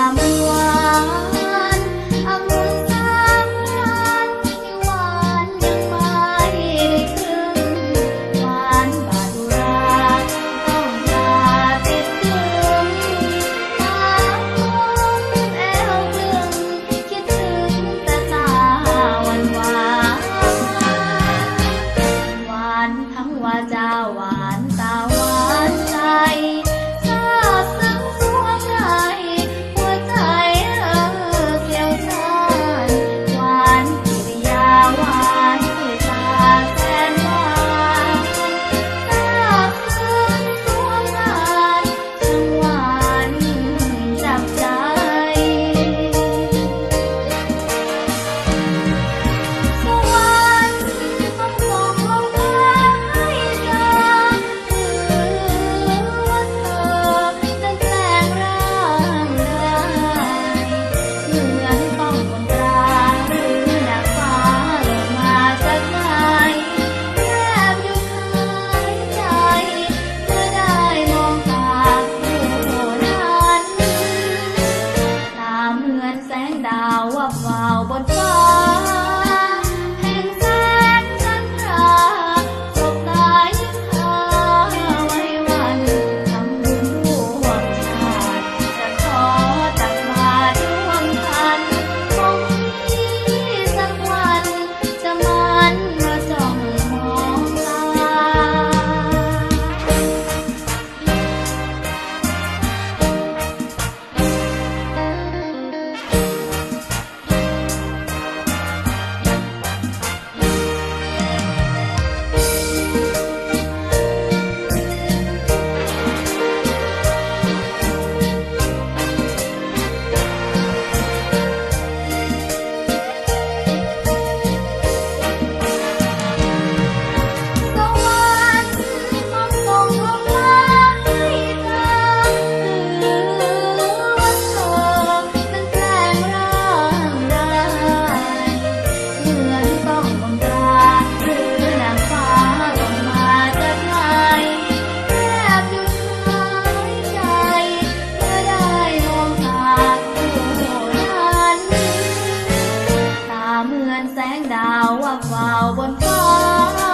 ความหวานองุ่นามร้าที่หวานยังไม่ได้ครึ่หวานบาดดุต้องตาติดถึงตาคมแอวกลึงคิดถึงแต่ตาหวานหวานหวานทั้งวาจา ว่าเาบนฟ้า đèn đào quăng à, vào bên cánh